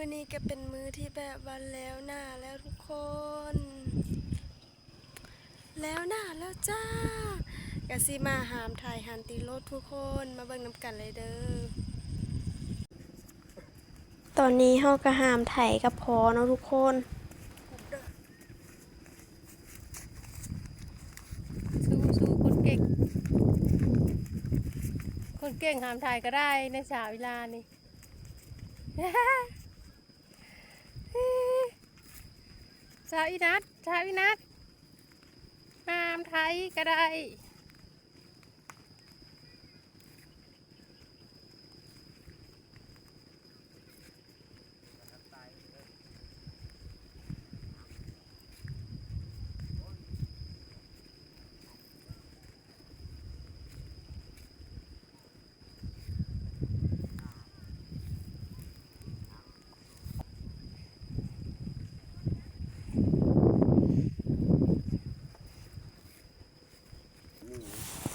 มื้อนี้ก็เป็นมื้อที่แบบวันแล้วหน้าแล้วทุกคน แล้วหน้าแล้วจ้ากะสิมาหามถ่ายหันตีรถทุกคนมาเบิ่งน้ำกันเลยเด้อตอนนี้เฮาก็หามไถกับพอเนาะทุกคนสู้สู้คนเก่ง คนเก่งหามถ่ายก็ได้ในสาเวลานี่ สาวอีนัทสาวอีนัทนามไทยก็ได้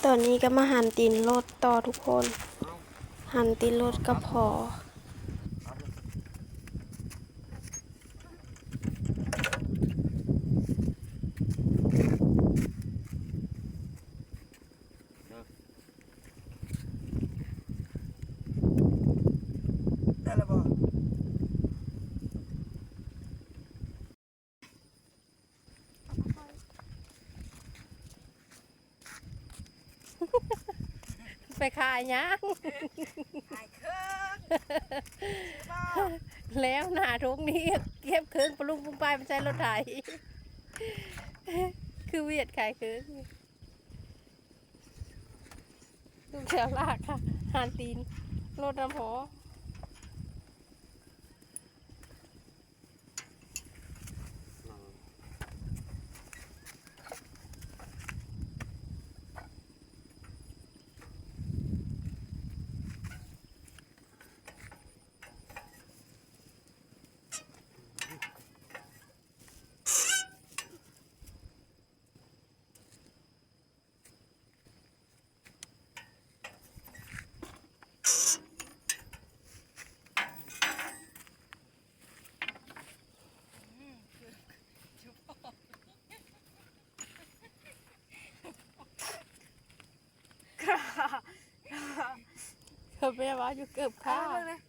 ตอนนี้ก็มาหั่นตีนรถต่อทุกคน หั่นตีนรถก็พอ ไปขายหยังหายเครื่องแล้วหน้าทุกนี้เก็บเครื่องปลุงปุ้งไปมันใช้รถไถคือเวียดขายเครื่องลูกเชียวลากค่ะหานตีนรถน้ำหอ เขาแม่ว่าอยู่เกือบข้าข้าวเลย